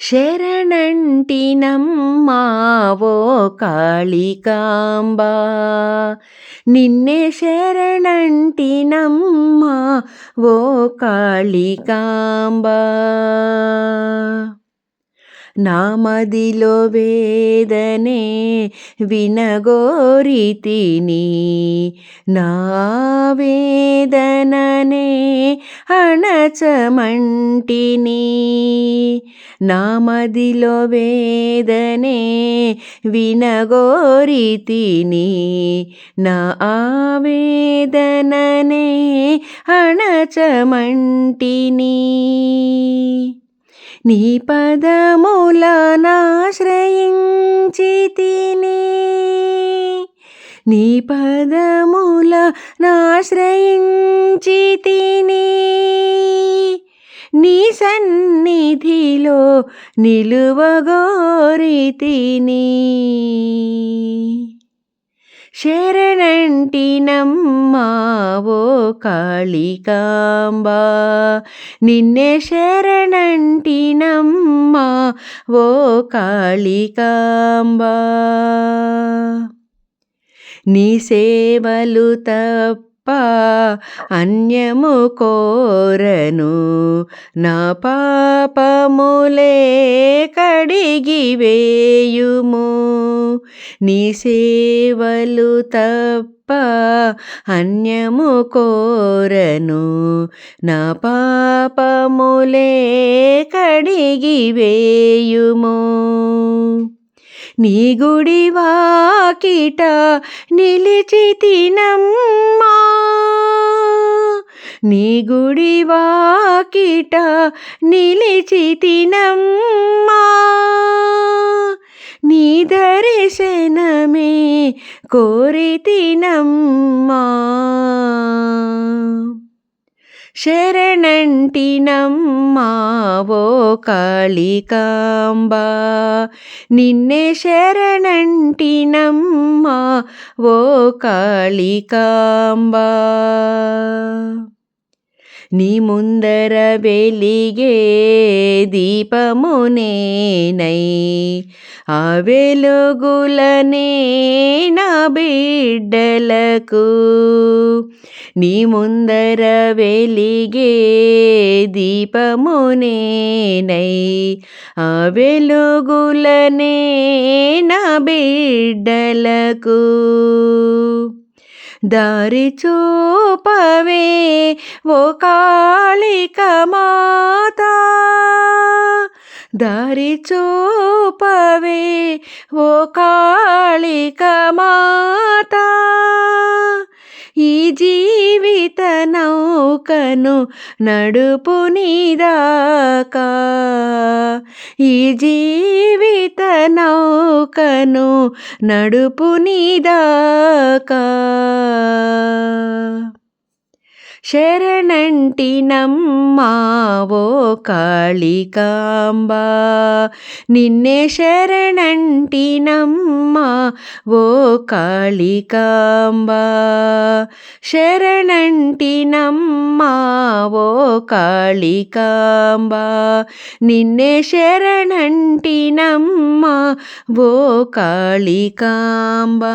శరణంటినమ్మావో కాళికాంబా నిన్నే శరణంటినమ్మా ఓ కాళికాంబా నామదిలో వేదనే వినగోరితిని నా వేదననే అణచమంటిని నామదిలో వేదనే వినగోరితిని నా ఆవేదననే అణచమంటిని. నీ పదములనాశ్రయించి తిని నీ పదముల నాశ్రయించితిని నీ సన్నిధిలో నిలువగోరితిని తిని. శరణంటినమ్మా కాళికాంబా నిన్నే శరణంటినమ్మా ఓ కాళికాంబా. నీ సేవలు తప్ప అన్యము కోరను. నా పాపములే కడిగి వేయుము. నీ సేవలు తప్ప అన్యము కోరను. నా పాపములే కడిగి వేయుము. నీ గుడి వాకిట నిలిచితినమ్మా నీ గుడి వాకిట నిలిచితినమ్మా నీ దర్శనమే కోరి తినమ్మా శరణంటినమ్మా ఓ కాళికాంబా. నిన్నే శరణంటినమ్మా ఓ కాళికాంబా. నీ ముందర వెలిగే దీపమునేనై ఆ వెలుగులనే నా బిడ్డలకు నీ ముందర వెలిగే దీపమునేనై ఆ వెలుగులనే నా బిడ్డలకు దారి చూపవే ఓ కాళికమా దారి చూపవే ఓ కాళిక మాత. ఈ జీవిత నౌకను నడుపు నీదాకా. ఈ జీవిత నౌకను నడుపు నీదాకా. శరణంటినమ్మా ఓ కాళికాంబా. నిన్నే శరణంటినమ్మా ఓ కాళికాంబా. శరణంటినమ్మా ఓ కాళికాంబా. నిన్నే శరణంటినమ్మా ఓ కాళికాంబా.